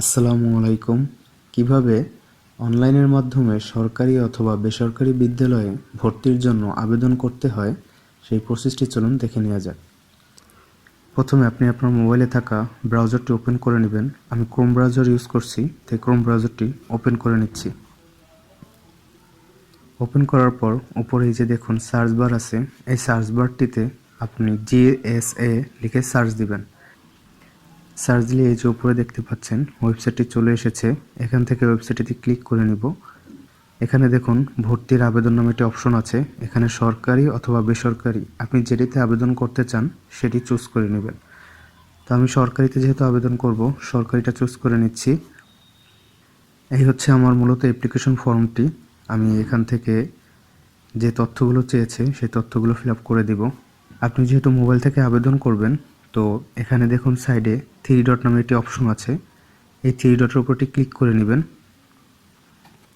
আসসালামু আলাইকুম। কীভাবে অনলাইনের মাধ্যমে সরকারি অথবা বেসরকারি বিদ্যালয়ে ভর্তির জন্য আবেদন করতে হয়, সেই প্রসেসটি চলুন দেখে নেওয়া যাক। প্রথমে আপনি আপনার মোবাইলে থাকা ব্রাউজারটি ওপেন করে নেবেন। আমি ক্রোম ব্রাউজার ইউজ করছি, তাই ক্রোম ব্রাউজারটি ওপেন করে নিচ্ছি। ওপেন করার পর উপরে যে দেখুন, সার্চ বার আছে। এই সার্চ বারটিতে আপনি জিএসএ লিখে সার্চ দিবেন। সার্চ দিলে এই যে উপরে দেখতে পাচ্ছেন, ওয়েবসাইটটি চলে এসেছে। এখান থেকে ওয়েবসাইটটিতে ক্লিক করে নিব। এখানে দেখুন, ভর্তির আবেদন নামে একটি অপশন আছে। এখানে সরকারি অথবা বেসরকারি, আপনি যেটিতে আবেদন করতে চান, সেটি চুজ করে নেবেন। তো আমি সরকারিতে যেহেতু আবেদন করব, সরকারিটা চুজ করে নিচ্ছি। এই হচ্ছে আমার মূলত অ্যাপ্লিকেশন ফর্মটি। আমি এখান থেকে যে তথ্যগুলো চেয়েছে, সেই তথ্যগুলো ফিল আপ করে দিব। আপনি যেহেতু মোবাইল থেকে আবেদন করবেন তো এখানে দেখুন সাইডে থ্রি ডট নামে একটি অপশন আছে। এই থ্রি ডটের উপরটি ক্লিক করে নেবেন।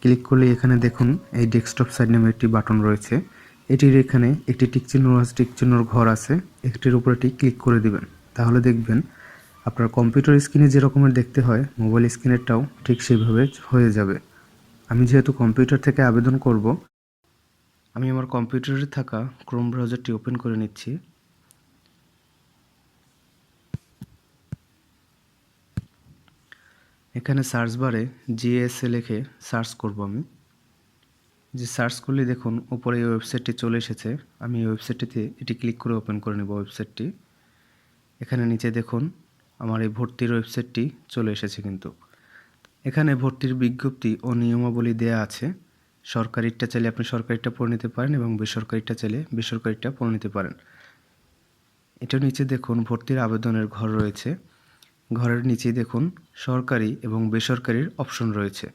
ক্লিক করলে এখানে দেখুন এই ডেস্কটপ সাইড নামে একটি বাটন রয়েছে। এটির এখানে একটি টিক চিহ্ন আছে টিক ঘর আছে। একটির উপরে এটি ক্লিক করে দিবেন। তাহলে দেখবেন আপনার কম্পিউটার স্ক্রিনে যে রকমের দেখতে হয় মোবাইল স্ক্রিনেরটাও ঠিক সেইভাবে হয়ে যাবে। আমি যেহেতু কম্পিউটার থেকে আবেদন করব, আমি আমার কম্পিউটারে থাকা ক্রোম ব্রাউজারটি ওপেন করে নিচ্ছি। এখানে সার্চ বারে জিএসএ লিখে সার্চ করব আমি। যে সার্চ করলে দেখুন উপরে এই ওয়েবসাইটটি চলে এসেছে। আমি এই ওয়েবসাইটটিতে এটি ক্লিক করে ওপেন করে নেব ওয়েবসাইটটি এখানে নিচে দেখুন আমার এই ভর্তির ওয়েবসাইটটি চলে এসেছে কিন্তু। এখানে ভর্তির বিজ্ঞপ্তি ও নিয়মাবলী দেয়া আছে। সরকারিটা চাইলে আপনি সরকারিটা পড়ে নিতে পারেন এবং বেসরকারিটা চাইলে বেসরকারিটা পড়ে নিতে পারেন। এটার নিচে দেখুন ভর্তির আবেদনের ঘর রয়েছে। ঘরের নিচেই দেখুন সরকারি এবং বেসরকারির অপশন রয়েছে।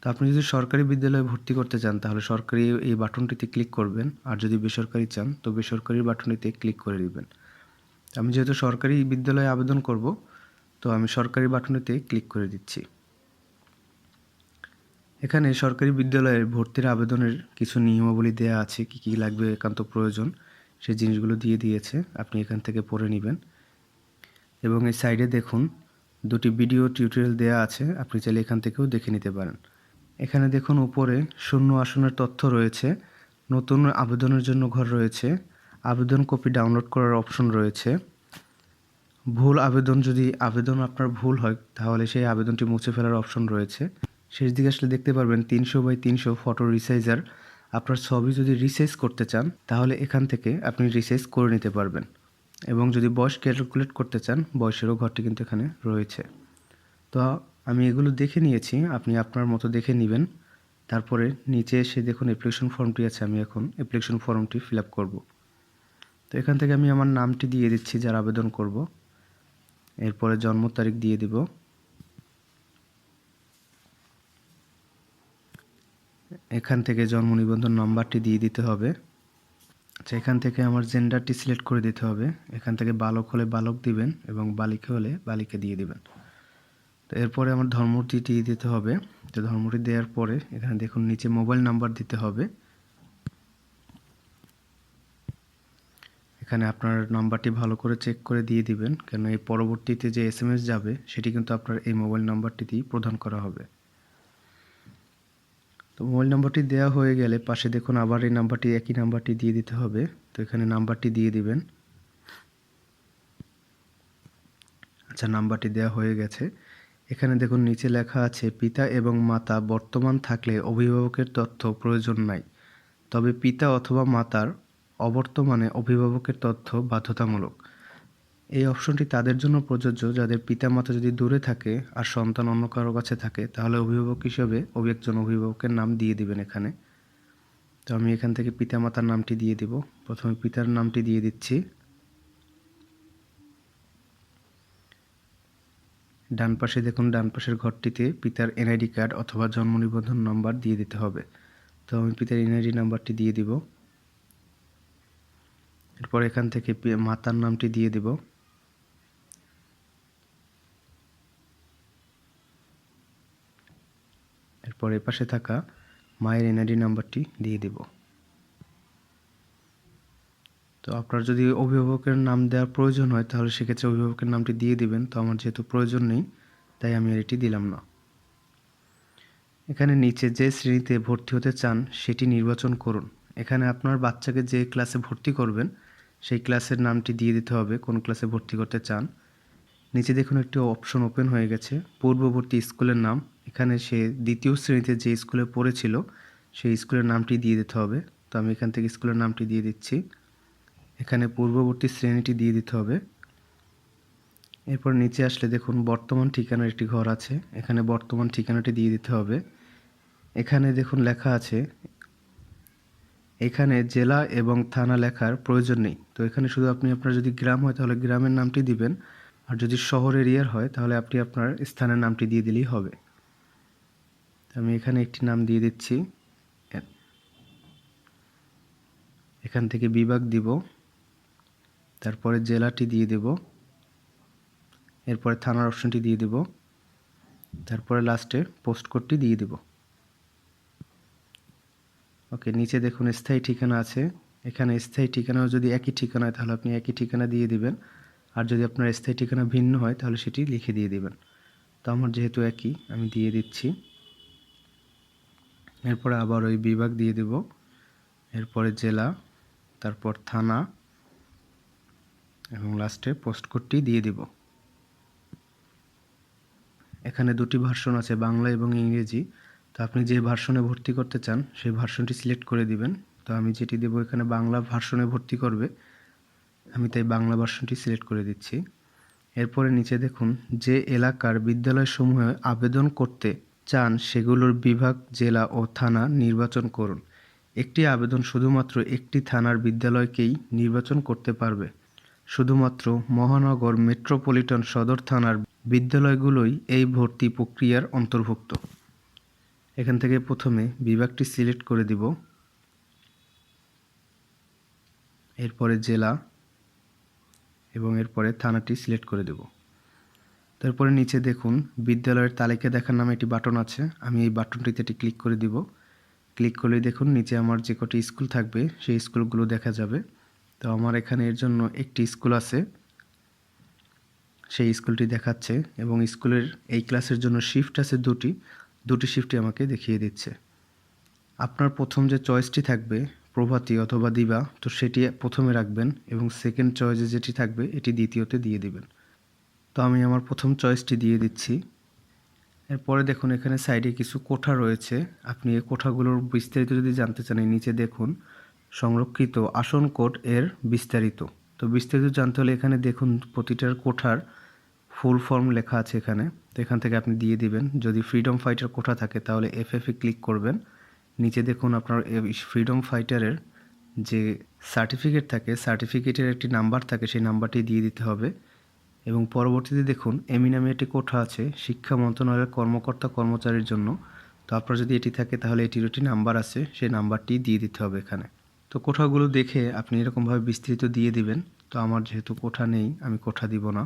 তো আপনি যদি সরকারি বিদ্যালয়ে ভর্তি করতে চান, তাহলে সরকারি এই বাটনটিতে ক্লিক করবেন। আর যদি বেসরকারি চান, তো বেসরকারি বাটনটিতে ক্লিক করে দিবেন আমি যেহেতু সরকারি বিদ্যালয়ে আবেদন করব, তো আমি সরকারি বাটনটিতে ক্লিক করে দিচ্ছি। এখানে সরকারি বিদ্যালয়ের ভর্তির আবেদনের কিছু নিয়মাবলী দেওয়া আছে, কি কি লাগবে, একান্ত প্রয়োজন, সেই জিনিসগুলো দিয়ে দিয়েছে। আপনি এখান থেকে পড়ে নেবেন। এবং এই সাইডে দেখুন দুটি ভিডিও টিউটোরিয়াল দেওয়া আছে, আপনি চাইলে এখান থেকেও দেখে নিতে পারেন। এখানে দেখুন উপরে শূন্য আসনের তথ্য রয়েছে, নতুন আবেদনের জন্য ঘর রয়েছে, আবেদন কপি ডাউনলোড করার অপশন রয়েছে। ভুল আবেদন, যদি আবেদন আপনার ভুল হয়, তাহলে সেই আবেদনটি মুছে ফেলার অপশন রয়েছে। শেষ দিকে আসলে দেখতে পারবেন তিনশো বাই তিনশো ফটো রিসাইজার। আপনার ছবি যদি রিসাইজ করতে চান, তাহলে এখান থেকে আপনি রিসাইজ করে নিতে পারবেন। এবং যদি বয়স ক্যালকুলেট করতে চান, বয়সেরও ঘরটি কিন্তু এখানে রয়েছে। তো আমি এগুলো দেখে নিয়েছি, আপনি আপনার মতো দেখে নেবেন। তারপরে নিচে এসে দেখুন অ্যাপ্লিকেশন ফর্মটি আছে, আমি এখন অ্যাপ্লিকেশন ফর্মটি ফিল আপ করব। তো এখান থেকে আমি আমার নামটি দিয়ে দিচ্ছি, যার আবেদন করব। এরপরে জন্ম তারিখ দিয়ে দিব। এখান থেকে জন্ম নিবন্ধন নম্বরটি দিয়ে দিতে হবে। আচ্ছা এখান থেকে আমার জেন্ডারটি সিলেক্ট করে দিতে হবে। এখান থেকে বালক হলে বালক দিবেন এবং বালিকা হলে বালিকা দিয়ে দিবেন। তো এরপরে আমার ধর্মটি দিয়ে দিতে হবে। তো ধর্মটি দেওয়ার পরে এখানে দেখুন, নিচে মোবাইল নাম্বার দিতে হবে। এখানে আপনার নাম্বারটি ভালো করে চেক করে দিয়ে দিবেন। কেন এই পরবর্তীতে যে এস যাবে, সেটি কিন্তু আপনার এই মোবাইল নাম্বারটিতেই প্রদান করা হবে। তো মোবাইল নাম্বারটি দেওয়া হয়ে গেলে পাশে দেখুন আবার এই নাম্বারটি, একই নাম্বারটি দিয়ে দিতে হবে। তো এখানে নাম্বারটি দিয়ে দিবেন। আচ্ছা নাম্বারটি দেওয়া হয়ে গেছে। এখানে দেখুন নিচে লেখা আছে, পিতা এবং মাতা বর্তমান থাকলে অভিভাবকের তথ্য প্রয়োজন নাই। তবে পিতা অথবা মাতার অবর্তমানে অভিভাবকের তথ্য বাধ্যতামূলক। এই অপশনটি তাদের জন্য প্রযোজ্য যাদের পিতামাতা যদি দূরে থাকে আর সন্তান অন্য কারও কাছে থাকে, তাহলে অভিভাবক হিসেবে একজন অভিভাবকের নাম দিয়ে দিবেন এখানে। তো আমি এখান থেকে পিতামাতার নামটি দিয়ে দিব। প্রথমে পিতার নামটি দিয়ে দিচ্ছি। ডান পাশে দেখুন, ডান পাশের ঘরটিতে পিতার এনআইডি কার্ড অথবা জন্ম নিবন্ধন নাম্বার দিয়ে দিতে হবে। তো আমি পিতার এনআইডি নাম্বারটি দিয়ে দিব। এরপর এখান থেকে মাতার নামটি দিয়ে দিব। এরপর এ পাশে থাকা মায়ের এনআইডি নাম্বারটি দিয়ে দেব। তো আপনার যদি অভিভাবকের নাম দেওয়ার প্রয়োজন হয়, তাহলে সেক্ষেত্রে অভিভাবকের নামটি দিয়ে দিবেন। তো আমার যেহেতু প্রয়োজন নেই, তাই আমি আর এটি দিলাম না। এখানে নিচে যে শ্রেণীতে ভর্তি হতে চান, সেটি নির্বাচন করুন। এখানে আপনার বাচ্চাকে যে ক্লাসে ভর্তি করবেন, সেই ক্লাসের নামটি দিয়ে দিতে হবে, কোন ক্লাসে ভর্তি করতে চান। নিচে দেখুন একটি অপশন ওপেন হয়ে গেছে, পূর্ববর্তী স্কুলের নাম। এখানে সে দ্বিতীয় শ্রেণীতে যে স্কুলে পড়েছিল, সেই স্কুলের নামটি দিয়ে দিতে হবে। তো আমি এখান থেকে স্কুলের নামটি দিয়ে দিচ্ছি। এখানে পূর্ববর্তী শ্রেণীটি দিয়ে দিতে হবে। এরপর নিচে আসলে দেখুন, বর্তমান ঠিকানার একটি ঘর আছে। এখানে বর্তমান ঠিকানাটি দিয়ে দিতে হবে। এখানে দেখুন লেখা আছে, এখানে জেলা এবং থানা লেখার প্রয়োজন নেই। তো এখানে শুধু আপনি আপনার যদি গ্রাম হয়, তাহলে গ্রামের নামটি দিবেন। আর যদি শহর এরিয়ার হয়, তাহলে আপনি আপনার স্থানের নামটি দিয়ে দিলেই হবে। আমি এখানে একটি নাম দিয়ে দিচ্ছি। এখান থেকে বিভাগ দিব। তারপরে জেলাটি দিয়ে দেব। এরপরে থানার অপশনটি দিয়ে দেব। তারপরে লাস্টে পোস্ট কোডটি দিয়ে দেব। ওকে, নিচে দেখুন স্থায়ী ঠিকানা আছে। এখানে স্থায়ী ঠিকানাও যদি একই ঠিকানা হয়, তাহলে আপনি একই ঠিকানা দিয়ে দিবেন। আর যদি আপনার স্থায়ী ঠিকানা ভিন্ন হয়, তাহলে সেটি লিখে দিয়ে দিবেন। তো আমার যেহেতু একই, আমি দিয়ে দিচ্ছি। এরপরে আবার ওই বিভাগ দিয়ে দেব। এরপরে জেলা, তারপর থানা এবং লাস্টে পোস্ট কোডটি দিয়ে দিব। এখানে দুটি ভার্সন আছে, বাংলা এবং ইংরেজি। তো আপনি যে ভার্সনে ভর্তি করতে চান, সেই ভার্সনটি সিলেক্ট করে দিবেন। তো আমি যেটি দেবো এখানে বাংলা ভার্সনে ভর্তি করবে, আমি তাই বাংলা ভার্সনটি সিলেক্ট করে দিচ্ছি। এরপরে নিচে দেখুন, যে এলাকার বিদ্যালয়সমূহে আবেদন করতে চান সেগুলোর বিভাগ, জেলা ও থানা নির্বাচন করুন। একটি আবেদন শুধুমাত্র একটি থানার বিদ্যালয়কেই নির্বাচন করতে পারবে। শুধুমাত্র মহানগর মেট্রোপলিটন সদর থানার বিদ্যালয়গুলোই এই ভর্তি প্রক্রিয়ার অন্তর্ভুক্ত। এখান থেকে প্রথমে বিভাগটি সিলেক্ট করে দিব। এরপরে জেলা এবং এরপরে থানাটি সিলেক্ট করে দেব। তারপরে নিচে দেখুন, বিদ্যালয়ের তালিকা দেখার নামে একটি বাটন আছে। আমি এই বাটনটিতে এটি ক্লিক করে দিব। ক্লিক করলে দেখুন, নিচে আমার যে কটি স্কুল থাকবে, সেই স্কুলগুলো দেখা যাবে। তো আমার এখানে এর জন্য একটি স্কুল আছে। সেই স্কুলটি দেখাচ্ছে এবং স্কুলের এই ক্লাসের জন্য শিফট আছে দুটি। দুটি শিফটই আমাকে দেখিয়ে দিচ্ছে। আপনার প্রথম যে চয়েসটি থাকবে, প্রভাতী অথবা দিবা, তো সেটি প্রথমে রাখবেন এবং সেকেন্ড চয়েসে যেটি থাকবে, এটি দ্বিতীয়তে দিয়ে দিবেন। তো আমি আমার প্রথম চয়েসটি দিয়ে দিচ্ছি। এরপরে দেখুন, এখানে সাইডে কিছু কোঠা রয়েছে। আপনি এই কোঠাগুলোর বিস্তারিত যদি জানতে চান, এই নিচে দেখুন, সংরক্ষিত আসন কোড এর বিস্তারিত। তো বিস্তারিত জানতে হলে এখানে দেখুন, প্রতিটার কোঠার ফুল ফর্ম লেখা আছে এখানে। তো এখান থেকে আপনি দিয়ে দিবেন। যদি ফ্রিডম ফাইটার কোঠা থাকে, তাহলে এফ এ ক্লিক করবেন। নিচে দেখুন, আপনার ফ্রিডম ফাইটারের যে সার্টিফিকেট থাকে সার্টিফিকেটের একটি নাম্বার থাকে, সেই নাম্বারটি দিয়ে দিতে হবে। এবং পরবর্তীতে দেখুন এমি নামে একটি কোঠা আছে, শিক্ষা মন্ত্রণালয়ের কর্মকর্তা কর্মচারীর জন্য। তো আপনার যদি এটি থাকে, তাহলে এটির একটি নাম্বার আছে, সেই নাম্বারটি দিয়ে দিতে হবে এখানে। তো কোঠাগুলো দেখে আপনি এরকমভাবে বিস্তৃত দিয়ে দিবেন। তো আমার যেহেতু কোঠা নেই, আমি কোঠা দিব না।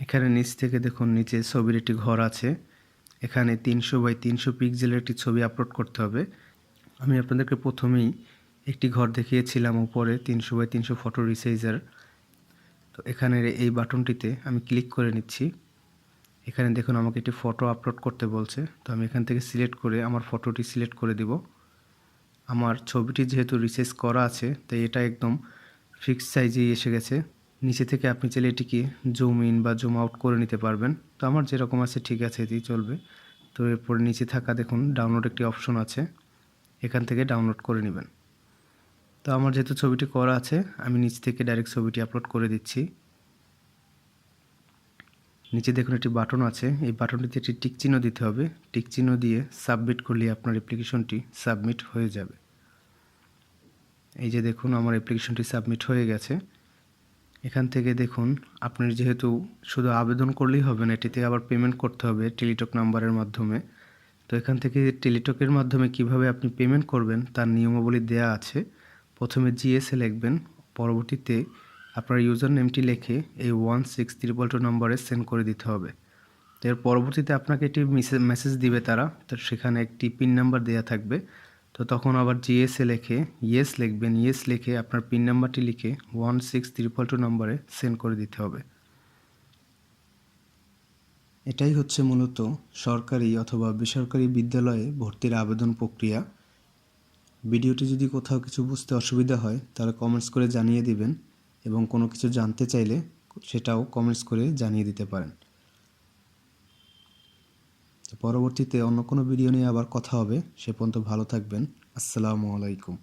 এখানে নিচ থেকে দেখুন, নিচে ছবির একটি ঘর আছে। এখানে তিনশো বাই তিনশো পিক্সেলের একটি ছবি আপলোড করতে হবে। আমি আপনাদেরকে প্রথমেই একটি ঘর দেখিয়েছিলাম উপরে, তিনশো বাই তিনশো ফটো রিসাইজার তো এখানের এই বাটনটিতে আমি ক্লিক করে নিচ্ছি। এখানে দেখুন আমাকে একটি ফটো আপলোড করতে বলছে। তো আমি এখান থেকে সিলেক্ট করে আমার ফটোটি সিলেক্ট করে দিব। আমার ছবিটি যেহেতু রিসাইজ করা আছে, তাই এটা একদম ফিক্সড সাইজেই এসে গেছে। নিচে থেকে আপনি চাইলে এটিকে জুম ইন বা জুম আউট করে নিতে পারবেন। তো আমার যেরকম আছে, ঠিক আছে এটি চলবে। তো এরপর নিচে থাকা দেখুন, ডাউনলোড একটি অপশন আছে। এখান থেকে ডাউনলোড করে নেবেন। তো আমার যেহেতু ছবিটি করা আছে, আমি নিচ থেকে ডাইরেক্ট ছবিটি আপলোড করে দিচ্ছি। নিচে দেখুন একটি বাটন আছে, এই বাটনটিতে একটি টিক চিহ্ন দিতে হবে। টিক চিহ্ন দিয়ে সাবমিট করলে আপনার অ্যাপ্লিকেশনটি সাবমিট হয়ে যাবে। এই যে দেখুন আমার অ্যাপ্লিকেশনটি সাবমিট হয়ে গেছে। এখান থেকে দেখুন আপনি যেহেতু শুধু আবেদন করলেই হবে না, এটিতে আবার পেমেন্ট করতে হবে টেলিটক নাম্বারের মাধ্যমে। তো এখান থেকে টেলিটকের মাধ্যমে কীভাবে আপনি পেমেন্ট করবেন, তার নিয়মাবলী দেয়া আছে। প্রথমে জিএসএ লিখবেন, পরবর্তীতে আপনার ইউজার নেমটি লিখে এই ওয়ান সিক্স ত্রিপল টু নম্বরে সেন্ড করে দিতে হবে। তো এর পরবর্তীতে আপনাকে একটি মেসেজ দিবে তারা, তো সেখানে একটি পিন নাম্বার দেওয়া থাকবে। তো তখন আবার জিএসএ লিখে ইয়েস লিখবেন ইয়েস লিখে আপনার পিন নাম্বারটি লিখে ওয়ান সিক্স ত্রিপল টু নম্বরে সেন্ড করে দিতে হবে। এটাই হচ্ছে মূলত সরকারি অথবা বেসরকারি বিদ্যালয়ে ভর্তির আবেদন প্রক্রিয়া। ভিডিওটি যদি কোথাও কিছু বুঝতে অসুবিধা হয়, তাহলে কমেন্টস করে জানিয়ে দিবেন এবং কোনো কিছু জানতে চাইলে সেটাও কমেন্টস করে জানিয়ে দিতে পারেন। পরবর্তীতে অন্য কোনো ভিডিও নিয়ে আবার কথা হবে, সে পর্যন্ত ভালো থাকবেন। আসসালামু আলাইকুম।